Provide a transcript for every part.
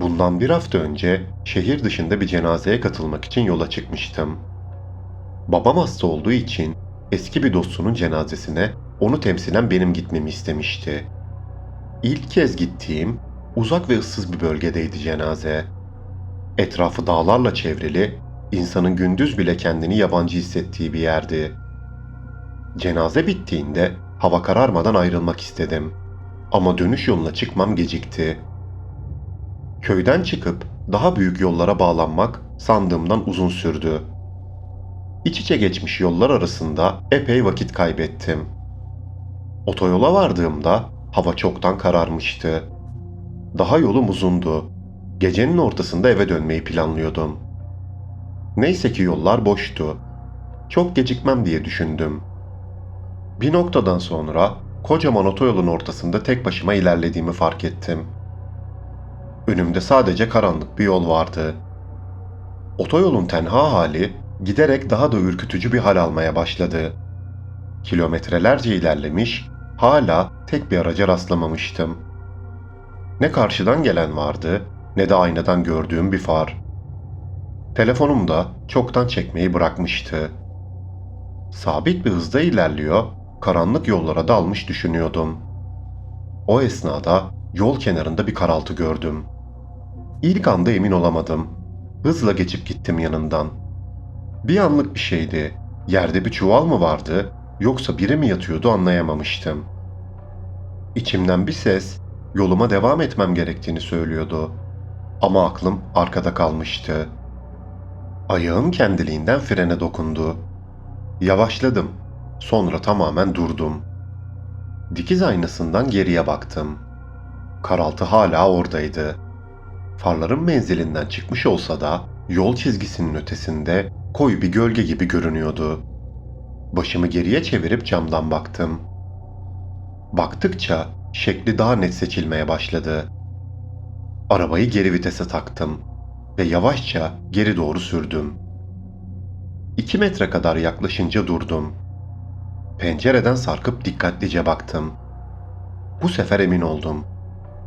Bundan bir hafta önce şehir dışında bir cenazeye katılmak için yola çıkmıştım. Babam hasta olduğu için eski bir dostunun cenazesine onu temsilen benim gitmemi istemişti. İlk kez gittiğim uzak ve ıssız bir bölgedeydi cenaze. Etrafı dağlarla çevrili, insanın gündüz bile kendini yabancı hissettiği bir yerdi. Cenaze bittiğinde hava kararmadan ayrılmak istedim. Ama dönüş yoluna çıkmam gecikti. Köyden çıkıp daha büyük yollara bağlanmak sandığımdan uzun sürdü. İç içe geçmiş yollar arasında epey vakit kaybettim. Otoyola vardığımda hava çoktan kararmıştı. Daha yolum uzundu. Gecenin ortasında eve dönmeyi planlıyordum. Neyse ki yollar boştu. Çok gecikmem diye düşündüm. Bir noktadan sonra kocaman otoyolun ortasında tek başıma ilerlediğimi fark ettim. Önümde sadece karanlık bir yol vardı. Otoyolun tenha hali giderek daha da ürkütücü bir hal almaya başladı. Kilometrelerce ilerlemiş, hala tek bir araca rastlamamıştım. Ne karşıdan gelen vardı, ne de aynadan gördüğüm bir far. Telefonum da çoktan çekmeyi bırakmıştı. Sabit bir hızda ilerliyor, karanlık yollara dalmış düşünüyordum. O esnada yol kenarında bir karaltı gördüm. İlk anda emin olamadım. Hızla geçip gittim yanından. Bir anlık bir şeydi. Yerde bir çuval mı vardı yoksa biri mi yatıyordu anlayamamıştım. İçimden bir ses yoluma devam etmem gerektiğini söylüyordu. Ama aklım arkada kalmıştı. Ayağım kendiliğinden frene dokundu. Yavaşladım. Sonra tamamen durdum. Dikiz aynasından geriye baktım. Karaltı hala oradaydı. Farların menzilinden çıkmış olsa da yol çizgisinin ötesinde koyu bir gölge gibi görünüyordu. Başımı geriye çevirip camdan baktım. Baktıkça şekli daha net seçilmeye başladı. Arabayı geri vitese taktım ve yavaşça geri doğru sürdüm. İki metre kadar yaklaşınca durdum. Pencereden sarkıp dikkatlice baktım. Bu sefer emin oldum.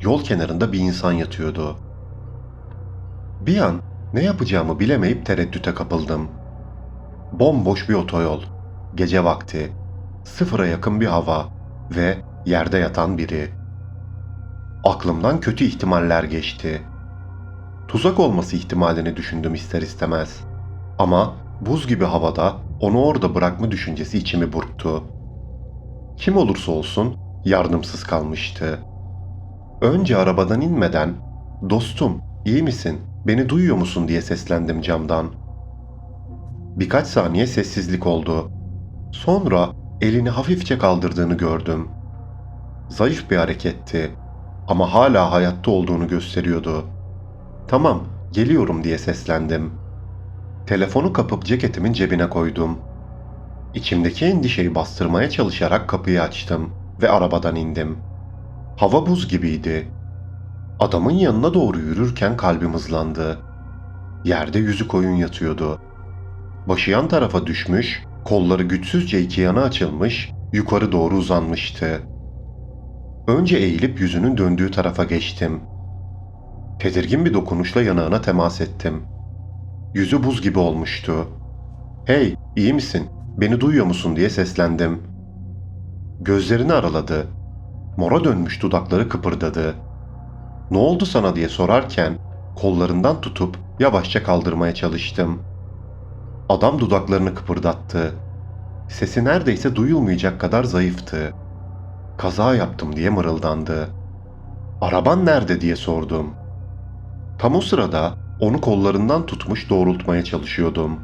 Yol kenarında bir insan yatıyordu. Bir an ne yapacağımı bilemeyip tereddüte kapıldım. Bomboş bir otoyol, gece vakti, sıfıra yakın bir hava ve yerde yatan biri. Aklımdan kötü ihtimaller geçti. Tuzak olması ihtimalini düşündüm ister istemez. Ama buz gibi havada onu orada bırakma düşüncesi içimi burktu. Kim olursa olsun yardımsız kalmıştı. Önce arabadan inmeden "Dostum, iyi misin? Beni duyuyor musun?" diye seslendim camdan. Birkaç saniye sessizlik oldu. Sonra elini hafifçe kaldırdığını gördüm. Zayıf bir hareketti ama hala hayatta olduğunu gösteriyordu. "Tamam, geliyorum." diye seslendim. Telefonu kapıp ceketimin cebine koydum. İçimdeki endişeyi bastırmaya çalışarak kapıyı açtım ve arabadan indim. Hava buz gibiydi. Adamın yanına doğru yürürken kalbim hızlandı. Yerde yüzü koyun yatıyordu. Başı yan tarafa düşmüş, kolları güçsüzce iki yana açılmış, yukarı doğru uzanmıştı. Önce eğilip yüzünün döndüğü tarafa geçtim. Tedirgin bir dokunuşla yanağına temas ettim. Yüzü buz gibi olmuştu. "Hey, iyi misin? Beni duyuyor musun?" diye seslendim. Gözlerini araladı. Mora dönmüş dudakları kıpırdadı. "Ne oldu sana?" diye sorarken kollarından tutup yavaşça kaldırmaya çalıştım. Adam dudaklarını kıpırdattı. Sesi neredeyse duyulmayacak kadar zayıftı. "Kaza yaptım." diye mırıldandı. "Araban nerede?" diye sordum. Tam o sırada onu kollarından tutmuş doğrultmaya çalışıyordum.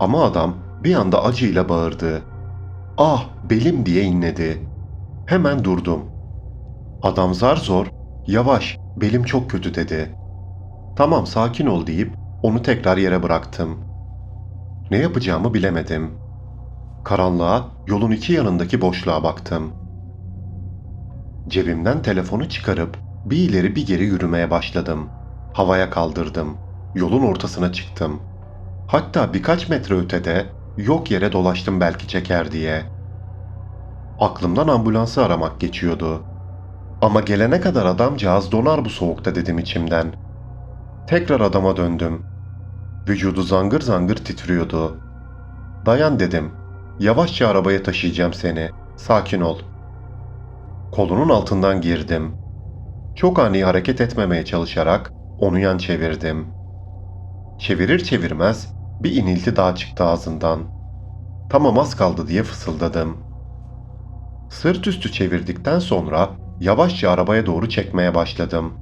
Ama adam bir anda acıyla bağırdı. Ah belim diye inledi. Hemen durdum. Adam zar zor yavaş belim çok kötü dedi. Tamam sakin ol deyip onu tekrar yere bıraktım. Ne yapacağımı bilemedim. Karanlığa yolun iki yanındaki boşluğa baktım. Cebimden telefonu çıkarıp bir ileri bir geri yürümeye başladım. Havaya kaldırdım. Yolun ortasına çıktım. Hatta birkaç metre ötede yok yere dolaştım belki çeker diye. Aklımdan ambulansı aramak geçiyordu. Ama gelene kadar adamcağız donar bu soğukta dedim içimden. Tekrar adama döndüm. Vücudu zangır zangır titriyordu. Dayan dedim. Yavaşça arabaya taşıyacağım seni. Sakin ol. Kolunun altından girdim. Çok ani hareket etmemeye çalışarak onu yan çevirdim. Çevirir çevirmez bir inilti daha çıktı ağzından. Tamam az kaldı diye fısıldadım. Sırt üstü çevirdikten sonra yavaşça arabaya doğru çekmeye başladım.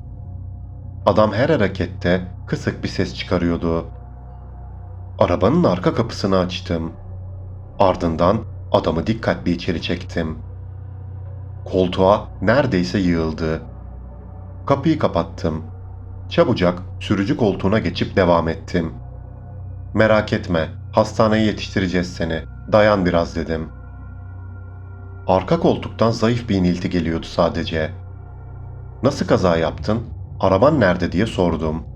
Adam her harekette kısık bir ses çıkarıyordu. Arabanın arka kapısını açtım. Ardından adamı dikkatli içeri çektim. Koltuğa neredeyse yığıldı. Kapıyı kapattım. Çabucak sürücü koltuğuna geçip devam ettim. Merak etme, hastaneye yetiştireceğiz seni. Dayan biraz dedim. Arka koltuktan zayıf bir inilti geliyordu sadece. Nasıl kaza yaptın? Araban nerede diye sordum.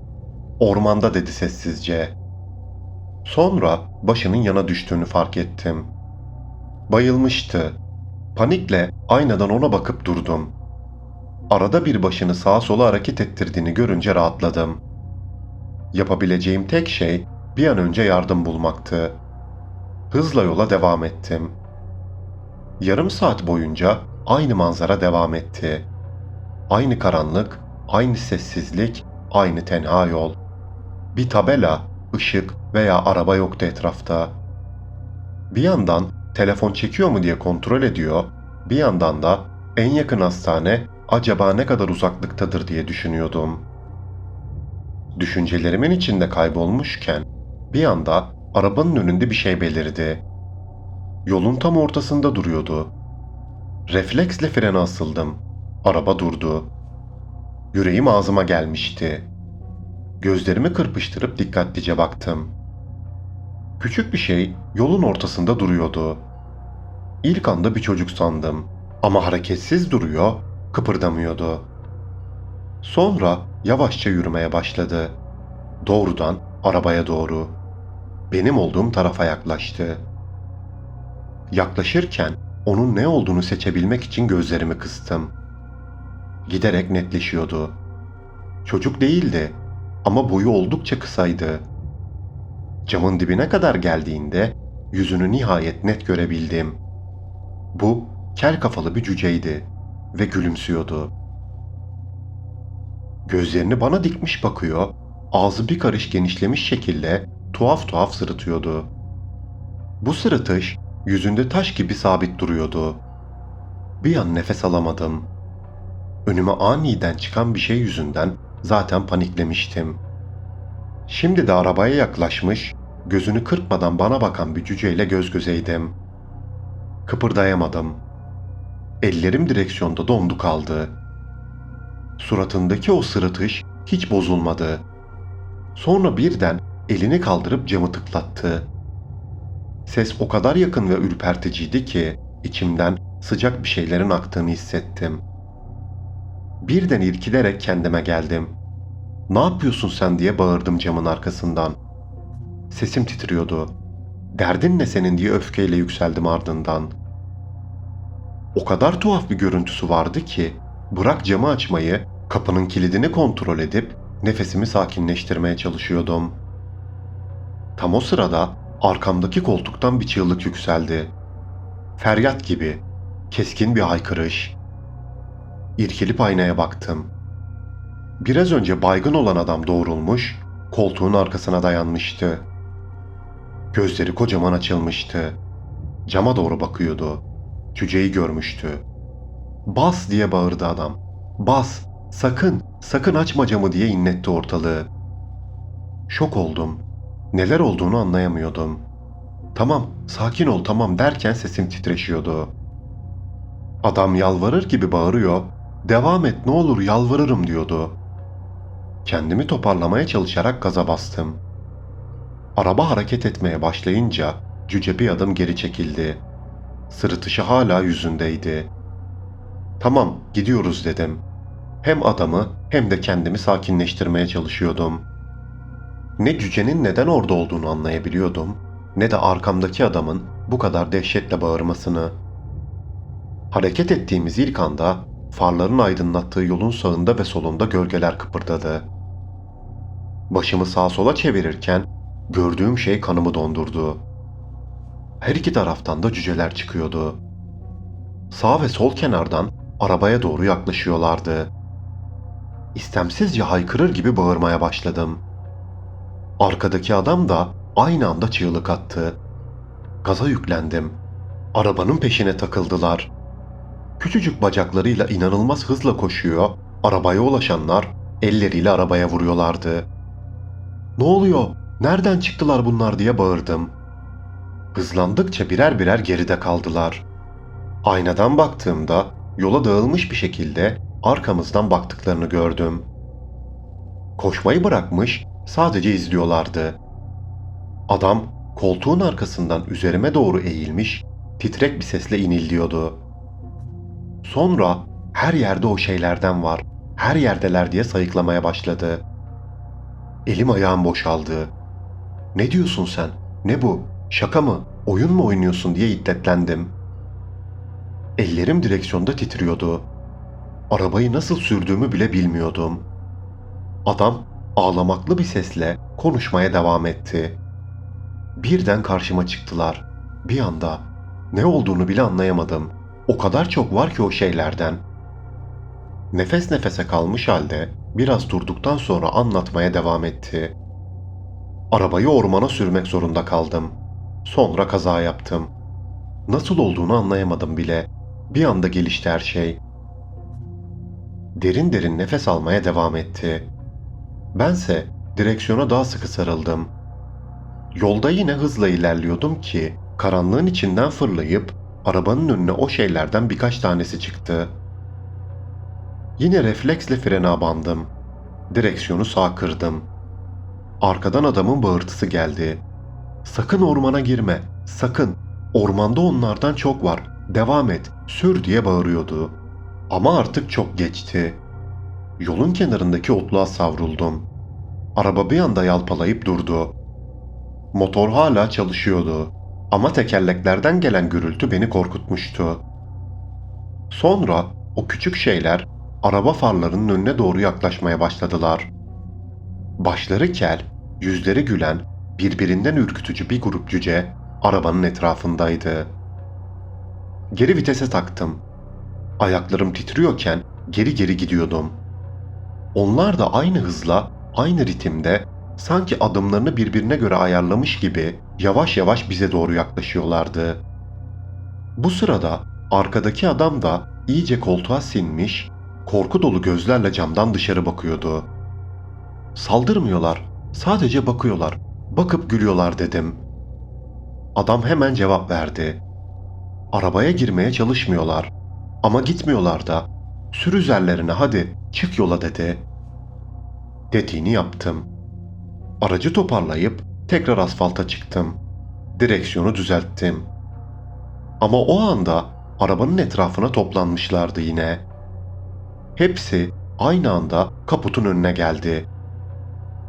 Ormanda dedi sessizce. Sonra başının yana düştüğünü fark ettim. Bayılmıştı. Panikle aynadan ona bakıp durdum. Arada bir başını sağa sola hareket ettirdiğini görünce rahatladım. Yapabileceğim tek şey bir an önce yardım bulmaktı. Hızla yola devam ettim. Yarım saat boyunca aynı manzara devam etti. Aynı karanlık, aynı sessizlik, aynı tenha yol. Bir tabela, ışık veya araba yoktu etrafta. Bir yandan telefon çekiyor mu diye kontrol ediyor, bir yandan da en yakın hastane acaba ne kadar uzaklıktadır diye düşünüyordum. Düşüncelerimin içinde kaybolmuşken bir anda arabanın önünde bir şey belirdi. Yolun tam ortasında duruyordu. Refleksle frene asıldım. Araba durdu. Yüreğim ağzıma gelmişti. Gözlerimi kırpıştırıp dikkatlice baktım. Küçük bir şey yolun ortasında duruyordu. İlk anda bir çocuk sandım ama hareketsiz duruyor, kıpırdamıyordu. Sonra yavaşça yürümeye başladı. Doğrudan arabaya doğru. Benim olduğum tarafa yaklaştı. Yaklaşırken onun ne olduğunu seçebilmek için gözlerimi kıstım. Giderek netleşiyordu. Çocuk değildi ama boyu oldukça kısaydı. Camın dibine kadar geldiğinde yüzünü nihayet net görebildim. Bu kel kafalı bir cüceydi ve gülümsüyordu. Gözlerini bana dikmiş bakıyor, ağzı bir karış genişlemiş şekilde tuhaf tuhaf sırıtıyordu. Bu sırıtış yüzünde taş gibi sabit duruyordu. Bir an nefes alamadım. Önüme aniden çıkan bir şey yüzünden zaten paniklemiştim. Şimdi de arabaya yaklaşmış, gözünü kırpmadan bana bakan bir cüceyle göz gözeydim. Kıpırdayamadım. Ellerim direksiyonda dondu kaldı. Suratındaki o sırıtış hiç bozulmadı. Sonra birden elini kaldırıp camı tıklattı. Ses o kadar yakın ve ürperticiydi ki içimden sıcak bir şeylerin aktığını hissettim. Birden irkilerek kendime geldim. Ne yapıyorsun sen diye bağırdım camın arkasından. Sesim titriyordu. Derdin ne senin diye öfkeyle yükseldim ardından. O kadar tuhaf bir görüntüsü vardı ki bırak camı açmayı, kapının kilidini kontrol edip nefesimi sakinleştirmeye çalışıyordum. Tam o sırada arkamdaki koltuktan bir çığlık yükseldi. Feryat gibi, keskin bir haykırış. İrkilip aynaya baktım. Biraz önce baygın olan adam doğrulmuş, koltuğun arkasına dayanmıştı. Gözleri kocaman açılmıştı. Cama doğru bakıyordu. Cüceyi görmüştü. Bas diye bağırdı adam. Bas, sakın, sakın açma camı diye inletti ortalığı. Şok oldum. Neler olduğunu anlayamıyordum. Tamam, sakin ol tamam derken sesim titreşiyordu. Adam yalvarır gibi bağırıyor. Devam et ne olur yalvarırım diyordu. Kendimi toparlamaya çalışarak gaza bastım. Araba hareket etmeye başlayınca cüce bir adım geri çekildi. Sırıtışı hala yüzündeydi. Tamam, gidiyoruz dedim. Hem adamı hem de kendimi sakinleştirmeye çalışıyordum. Ne cücenin neden orada olduğunu anlayabiliyordum, ne de arkamdaki adamın bu kadar dehşetle bağırmasını. Hareket ettiğimiz ilk anda farların aydınlattığı yolun sağında ve solunda gölgeler kıpırdadı. Başımı sağa sola çevirirken gördüğüm şey kanımı dondurdu. Her iki taraftan da cüceler çıkıyordu. Sağ ve sol kenardan arabaya doğru yaklaşıyorlardı. İstemsizce haykırır gibi bağırmaya başladım. Arkadaki adam da aynı anda çığlık attı. Gaza yüklendim. Arabanın peşine takıldılar. Küçücük bacaklarıyla inanılmaz hızla koşuyor, arabaya ulaşanlar elleriyle arabaya vuruyorlardı. Ne oluyor? Nereden çıktılar bunlar diye bağırdım. Hızlandıkça birer birer geride kaldılar. Aynadan baktığımda yola dağılmış bir şekilde arkamızdan baktıklarını gördüm. Koşmayı bırakmış, sadece izliyorlardı. Adam koltuğun arkasından üzerime doğru eğilmiş, titrek bir sesle inildiyordu. Sonra her yerde o şeylerden var, her yerdeler diye sayıklamaya başladı. Elim ayağım boşaldı. Ne diyorsun sen? Ne bu? Şaka mı? Oyun mu oynuyorsun diye iddetlendim. Ellerim direksiyonda titriyordu. Arabayı nasıl sürdüğümü bile bilmiyordum. Adam ağlamaklı bir sesle konuşmaya devam etti. Birden karşıma çıktılar. Bir anda ne olduğunu bile anlayamadım. O kadar çok var ki o şeylerden. Nefes nefese kalmış halde biraz durduktan sonra anlatmaya devam etti. Arabayı ormana sürmek zorunda kaldım. Sonra kaza yaptım. Nasıl olduğunu anlayamadım bile. Bir anda gelişti her şey. Derin derin nefes almaya devam etti. Bense direksiyona daha sıkı sarıldım. Yolda yine hızla ilerliyordum ki karanlığın içinden fırlayıp arabanın önüne o şeylerden birkaç tanesi çıktı. Yine refleksle frene bandım. Direksiyonu sağ kırdım. Arkadan adamın bağırtısı geldi. Sakın ormana girme, sakın. Ormanda onlardan çok var. Devam et, sür diye bağırıyordu. Ama artık çok geçti. Yolun kenarındaki otluğa savruldum. Araba bir anda yalpalayıp durdu. Motor hala çalışıyordu. Ama tekerleklerden gelen gürültü beni korkutmuştu. Sonra o küçük şeyler araba farlarının önüne doğru yaklaşmaya başladılar. Başları kel, yüzleri gülen, birbirinden ürkütücü bir grup cüce arabanın etrafındaydı. Geri vitese taktım. Ayaklarım titriyorken geri geri gidiyordum. Onlar da aynı hızla, aynı ritimde sanki adımlarını birbirine göre ayarlamış gibi yavaş yavaş bize doğru yaklaşıyorlardı. Bu sırada arkadaki adam da iyice koltuğa sinmiş, korku dolu gözlerle camdan dışarı bakıyordu. Saldırmıyorlar, sadece bakıyorlar. Bakıp gülüyorlar dedim. Adam hemen cevap verdi. Arabaya girmeye çalışmıyorlar. Ama gitmiyorlar da. Sür üzerlerine hadi, çık yola dedi. Dediğini yaptım. Aracı toparlayıp tekrar asfalta çıktım. Direksiyonu düzelttim. Ama o anda arabanın etrafına toplanmışlardı yine. Hepsi aynı anda kaputun önüne geldi.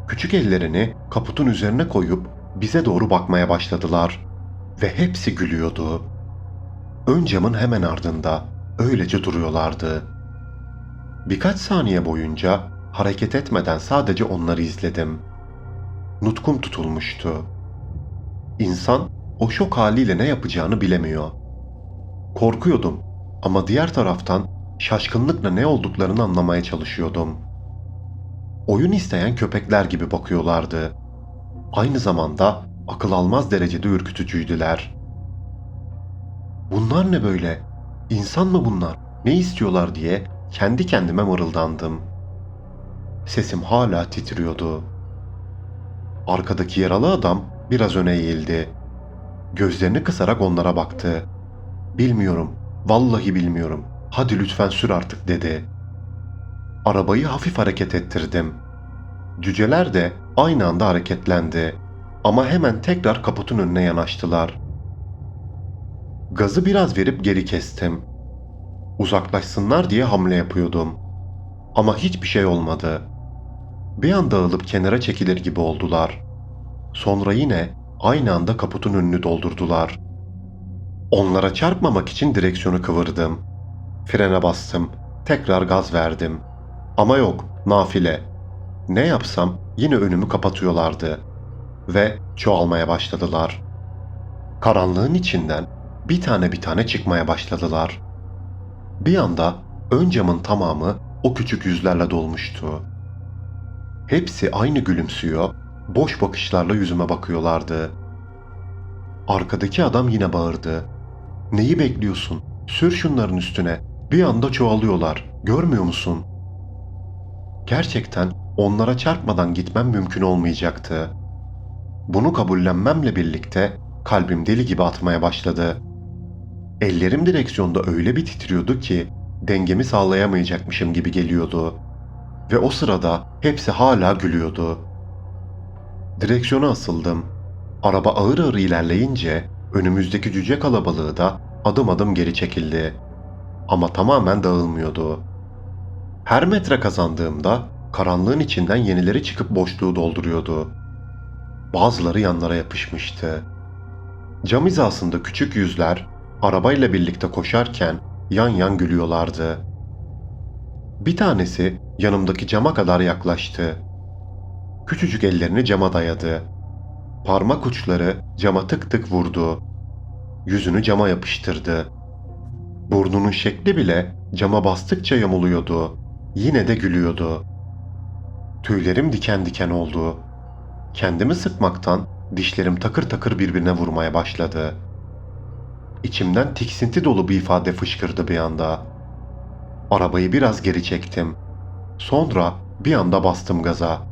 Küçük ellerini kaputun üzerine koyup bize doğru bakmaya başladılar ve hepsi gülüyordu. Ön camın hemen ardında öylece duruyorlardı. Birkaç saniye boyunca hareket etmeden sadece onları izledim. Nutkum tutulmuştu. İnsan o şok haliyle ne yapacağını bilemiyor. Korkuyordum ama diğer taraftan şaşkınlıkla ne olduklarını anlamaya çalışıyordum. Oyun isteyen köpekler gibi bakıyorlardı. Aynı zamanda akıl almaz derecede ürkütücüydüler. Bunlar ne böyle? İnsan mı bunlar? Ne istiyorlar diye kendi kendime mırıldandım. Sesim hala titriyordu. Arkadaki yaralı adam biraz öne eğildi. Gözlerini kısarak onlara baktı. Bilmiyorum, vallahi bilmiyorum. Hadi lütfen sür artık dedi. Arabayı hafif hareket ettirdim. Cüceler de aynı anda hareketlendi. Ama hemen tekrar kaputun önüne yanaştılar. Gazı biraz verip geri kestim. Uzaklaşsınlar diye hamle yapıyordum. Ama hiçbir şey olmadı. Bir anda alıp kenara çekilir gibi oldular. Sonra yine aynı anda kaputun önünü doldurdular. Onlara çarpmamak için direksiyonu kıvırdım. Frene bastım. Tekrar gaz verdim. Ama yok, nafile. Ne yapsam yine önümü kapatıyorlardı. Ve çoğalmaya başladılar. Karanlığın içinden bir tane bir tane çıkmaya başladılar. Bir anda ön camın tamamı o küçük yüzlerle dolmuştu. Hepsi aynı gülümsüyor, boş bakışlarla yüzüme bakıyorlardı. Arkadaki adam yine bağırdı. Neyi bekliyorsun? Sür şunların üstüne. Bir anda çoğalıyorlar. Görmüyor musun? Gerçekten onlara çarpmadan gitmem mümkün olmayacaktı. Bunu kabullenmemle birlikte kalbim deli gibi atmaya başladı. Ellerim direksiyonda öyle bir titriyordu ki dengemi sağlayamayacakmışım gibi geliyordu. Ve o sırada hepsi hala gülüyordu. Direksiyona asıldım. Araba ağır ağır ilerleyince önümüzdeki cüce kalabalığı da adım adım geri çekildi. Ama tamamen dağılmıyordu. Her metre kazandığımda karanlığın içinden yenileri çıkıp boşluğu dolduruyordu. Bazıları yanlara yapışmıştı. Cam hizasında küçük yüzler arabayla birlikte koşarken yan yan gülüyorlardı. Bir tanesi yanımdaki cama kadar yaklaştı. Küçücük ellerini cama dayadı. Parmak uçları cama tık tık vurdu. Yüzünü cama yapıştırdı. Burnunun şekli bile cama bastıkça yamuluyordu. Yine de gülüyordu. Tüylerim diken diken oldu. Kendimi sıkmaktan dişlerim takır takır birbirine vurmaya başladı. İçimden tiksinti dolu bir ifade fışkırdı bir anda. Arabayı biraz geri çektim. Sonra bir anda bastım gaza.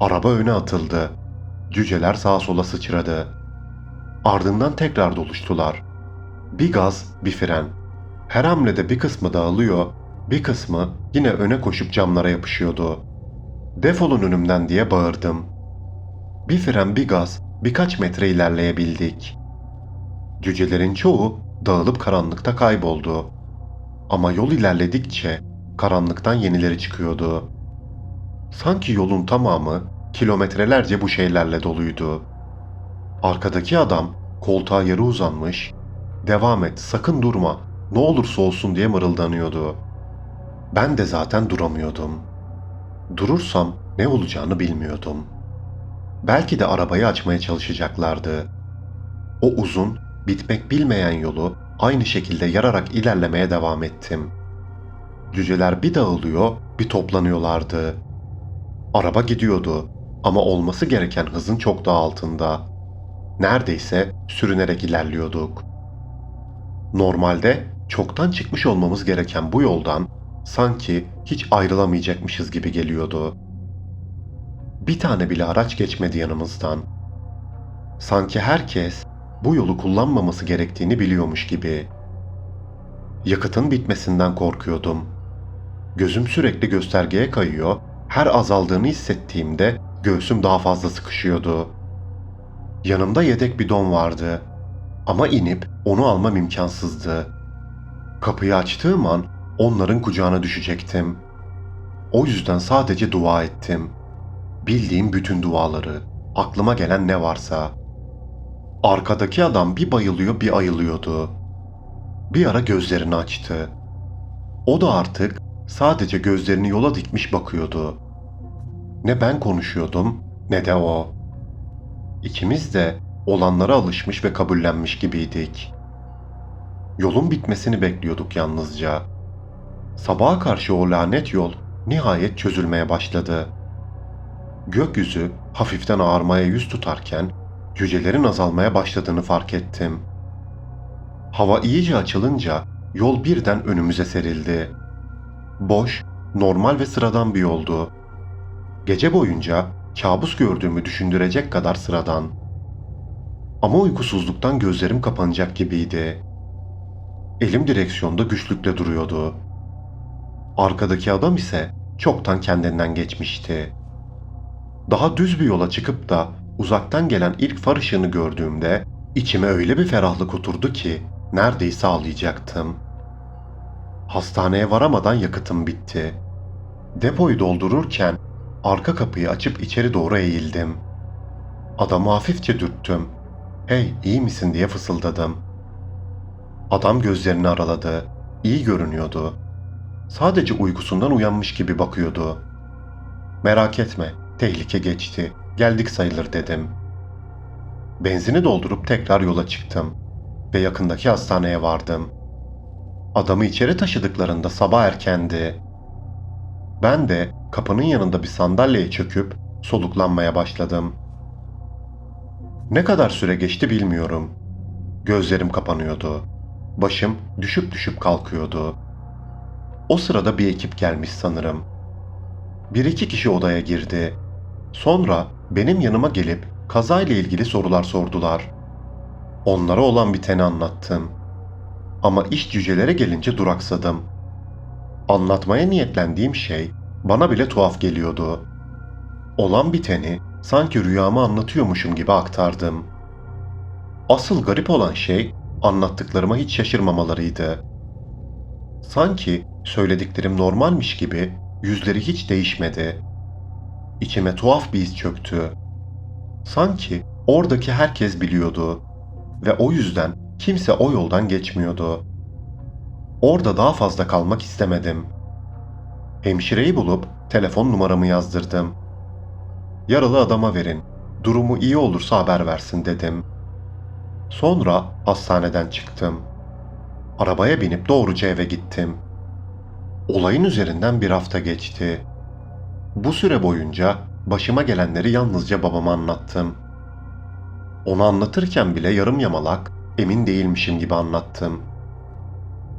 Araba öne atıldı. Cüceler sağa sola sıçradı. Ardından tekrar doluştular. Bir gaz, bir fren. Her hamlede bir kısmı dağılıyor, bir kısmı yine öne koşup camlara yapışıyordu. Defolun önümden diye bağırdım. Bir fren bir gaz birkaç metre ilerleyebildik. Cücelerin çoğu dağılıp karanlıkta kayboldu. Ama yol ilerledikçe karanlıktan yenileri çıkıyordu. Sanki yolun tamamı kilometrelerce bu şeylerle doluydu. Arkadaki adam koltuğa yarı uzanmış, devam et sakın durma ne olursa olsun diye mırıldanıyordu. Ben de zaten duramıyordum. Durursam ne olacağını bilmiyordum. Belki de arabayı açmaya çalışacaklardı. O uzun, bitmek bilmeyen yolu aynı şekilde yararak ilerlemeye devam ettim. Cüceler bir dağılıyor, bir toplanıyorlardı. Araba gidiyordu ama olması gereken hızın çok daha altında. Neredeyse sürünerek ilerliyorduk. Normalde çoktan çıkmış olmamız gereken bu yoldan sanki hiç ayrılamayacakmışız gibi geliyordu. Bir tane bile araç geçmedi yanımızdan. Sanki herkes bu yolu kullanmaması gerektiğini biliyormuş gibi. Yakıtın bitmesinden korkuyordum. Gözüm sürekli göstergeye kayıyor, her azaldığını hissettiğimde göğsüm daha fazla sıkışıyordu. Yanımda yedek bidon vardı ama inip onu almam imkansızdı. Kapıyı açtığım an onların kucağına düşecektim. O yüzden sadece dua ettim. Bildiğim bütün duaları, aklıma gelen ne varsa. Arkadaki adam bir bayılıyor bir ayılıyordu. Bir ara gözlerini açtı. O da artık sadece gözlerini yola dikmiş bakıyordu. Ne ben konuşuyordum ne de o. İkimiz de olanlara alışmış ve kabullenmiş gibiydik. Yolun bitmesini bekliyorduk yalnızca. Sabaha karşı o lanet yol nihayet çözülmeye başladı. Gökyüzü hafiften ağarmaya yüz tutarken cücelerin azalmaya başladığını fark ettim. Hava iyice açılınca yol birden önümüze serildi. Boş, normal ve sıradan bir yoldu. Gece boyunca kabus gördüğümü düşündürecek kadar sıradan. Ama uykusuzluktan gözlerim kapanacak gibiydi. Elim direksiyonda güçlükle duruyordu. Arkadaki adam ise çoktan kendinden geçmişti. Daha düz bir yola çıkıp da uzaktan gelen ilk far ışığını gördüğümde içime öyle bir ferahlık oturdu ki neredeyse ağlayacaktım. Hastaneye varamadan yakıtım bitti. Depoyu doldururken arka kapıyı açıp içeri doğru eğildim. Adamı hafifçe dürttüm. Hey iyi misin diye fısıldadım. Adam gözlerini araladı. İyi görünüyordu. Sadece uykusundan uyanmış gibi bakıyordu. Merak etme, tehlike geçti. Geldik sayılır dedim. Benzini doldurup tekrar yola çıktım ve yakındaki hastaneye vardım. Adamı içeri taşıdıklarında sabah erkendi. Ben de kapının yanında bir sandalyeye çöküp soluklanmaya başladım. Ne kadar süre geçti bilmiyorum. Gözlerim kapanıyordu. Başım düşüp düşüp kalkıyordu. O sırada bir ekip gelmiş sanırım. Bir iki kişi odaya girdi. Sonra benim yanıma gelip kazayla ilgili sorular sordular. Onlara olan biteni anlattım. Ama iş cücelere gelince duraksadım. Anlatmaya niyetlendiğim şey bana bile tuhaf geliyordu. Olan biteni sanki rüyamı anlatıyormuşum gibi aktardım. Asıl garip olan şey anlattıklarıma hiç şaşırmamalarıydı. Sanki söylediklerim normalmiş gibi yüzleri hiç değişmedi. İçime tuhaf bir his çöktü. Sanki oradaki herkes biliyordu ve o yüzden kimse o yoldan geçmiyordu. Orada daha fazla kalmak istemedim. Hemşireyi bulup telefon numaramı yazdırdım. Yaralı adama verin. Durumu iyi olursa haber versin dedim. Sonra hastaneden çıktım. Arabaya binip doğruca eve gittim. Olayın üzerinden bir hafta geçti. Bu süre boyunca başıma gelenleri yalnızca babama anlattım. Onu anlatırken bile yarım yamalak, emin değilmişim gibi anlattım.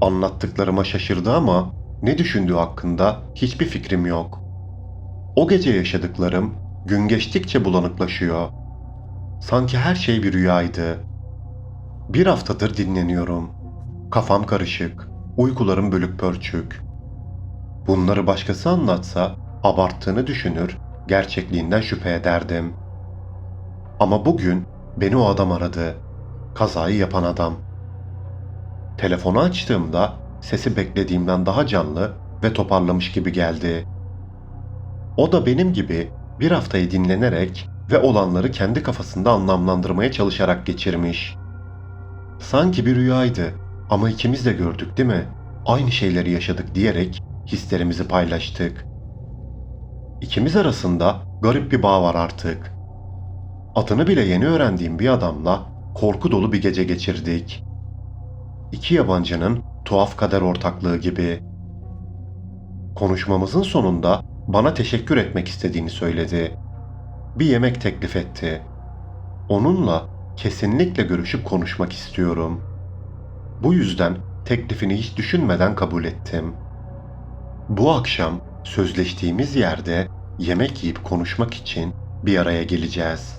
Anlattıklarıma şaşırdı ama ne düşündüğü hakkında hiçbir fikrim yok. O gece yaşadıklarım gün geçtikçe bulanıklaşıyor. Sanki her şey bir rüyaydı. Bir haftadır dinleniyorum. Kafam karışık, uykularım bölük pörçük. Bunları başkası anlatsa abarttığını düşünür, gerçekliğinden şüphe ederdim. Ama bugün beni o adam aradı. Kazayı yapan adam. Telefonu açtığımda sesi beklediğimden daha canlı ve toparlamış gibi geldi. O da benim gibi bir haftayı dinlenerek ve olanları kendi kafasında anlamlandırmaya çalışarak geçirmiş. Sanki bir rüyaydı ama ikimiz de gördük değil mi? Aynı şeyleri yaşadık diyerek hislerimizi paylaştık. İkimiz arasında garip bir bağ var artık. Adını bile yeni öğrendiğim bir adamla korku dolu bir gece geçirdik. İki yabancının tuhaf kader ortaklığı gibi. Konuşmamızın sonunda bana teşekkür etmek istediğini söyledi. Bir yemek teklif etti. Onunla kesinlikle görüşüp konuşmak istiyorum. Bu yüzden teklifini hiç düşünmeden kabul ettim. Bu akşam sözleştiğimiz yerde yemek yiyip konuşmak için bir araya geleceğiz.